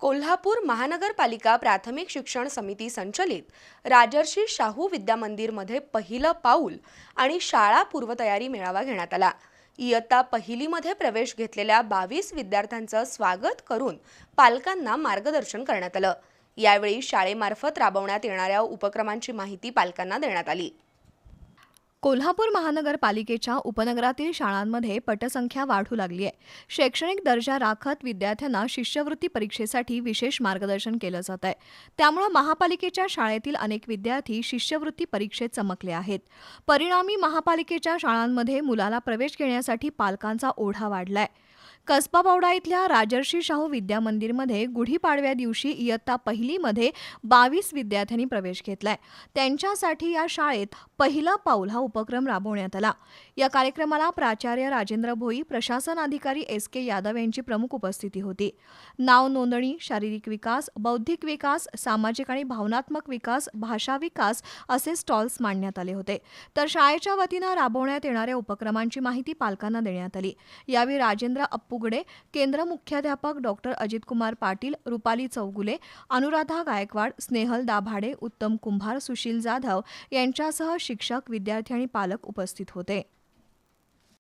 कोल्हापूर महानगरपालिका प्राथमिक शिक्षण समिती संचलित राजर्षी शाहू विद्यामंदिरमध्ये पहिलं पाऊल आणि शाळा पूर्वतयारी मेळावा घेण्यात आला. इयत्ता पहिलीमध्ये प्रवेश घेतलेल्या बावीस विद्यार्थ्यांचं स्वागत करून पालकांना मार्गदर्शन करण्यात आलं. यावेळी शाळेमार्फत राबवण्यात येणाऱ्या उपक्रमांची माहिती पालकांना देण्यात आली. कोल्हापूर महानगरपालिकेच्या उपनगरातील शाळांमध्ये पटसंख्या वाढू लागली आहे. शैक्षणिक दर्जा राखत विद्यार्थ्यांना शिष्यवृत्ती परीक्षेसाठी विशेष मार्गदर्शन केलं जात आहे. त्यामुळं महापालिकेच्या शाळेतील अनेक विद्यार्थी शिष्यवृत्ती परीक्षेत चमकले आहेत. परिणामी महापालिकेच्या शाळांमध्ये मुलाला प्रवेश घेण्यासाठी पालकांचा ओढा वाढलाय. कसबा बावडा इथल्या राजर्षी शाहू विद्या मंदिरमध्ये गुढीपाडव्या दिवशी इयत्ता पहिलीमध्ये बावीस विद्यार्थ्यांनी प्रवेश घेतलाय. त्यांच्यासाठी या शाळेत पहिला पाऊल हा उपक्रम राबवण्यात आला. या कार्यक्रमाला प्राचार्य राजेंद्र भोई प्रशासन अधिकारी एस के यादव यांची प्रमुख उपस्थिती होती. नाव नोंदणी शारीरिक विकास बौद्धिक विकास सामाजिक आणि भावनात्मक विकास भाषा विकास असे स्टॉल्स मांडण्यात आले होते. तर शाळेच्या वतीनं राबवण्यात येणाऱ्या उपक्रमांची माहिती पालकांना देण्यात आली. यावेळी राजेंद्र अप्पू अप्पुगडे केंद्र मुख्याध्यापक डॉक्टर अजितकुमार पाटील रुपाली चौगुले अनुराधा गायकवाड स्नेहल दाभाडे उत्तम कुंभार सुशील जाधव यांच्यासह शिक्षक विद्यार्थी आणि पालक उपस्थित होते.